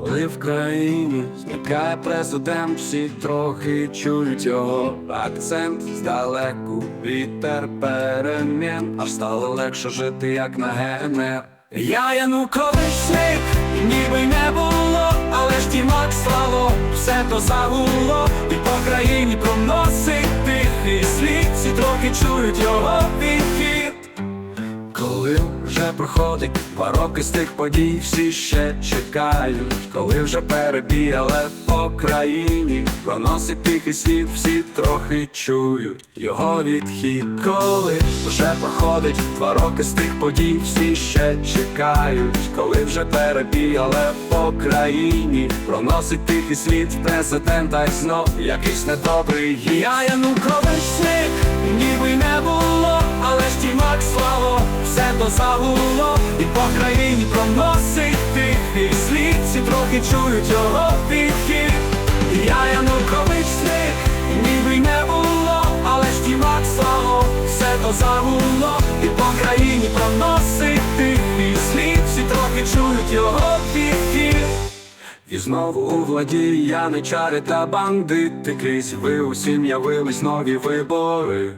Коли в країні зникає президент, всі трохи чують його акцент здалеку вітер перемін, аж стало легше жити, як на ГНР. Я Януковичник, ніби не було, але ж тімак слава, все то загуло, і по країні проносить тихий слід, всі трохи чують його відхід. Коли вже проходить два роки з тих подій, всі ще чекають, коли вже перебій, але по країні проносить тихий світ, всі трохи чують його відхід. Коли вже проходить два роки з тих подій, всі ще чекають, коли вже перебій, але по країні проносить тихий світ, президента й знов якийсь недобрий. Я Януковичник, ніби то загуло, і по країні проносить тихий слід, всі трохи чують його підхід. Я Януковичник, ніби й не було, але ж тімак слава, все то загуло, і по країні проносить тихий слід, всі трохи чують його підхід. І знову у владі яничари та бандити крізь ви усім явились нові вибори.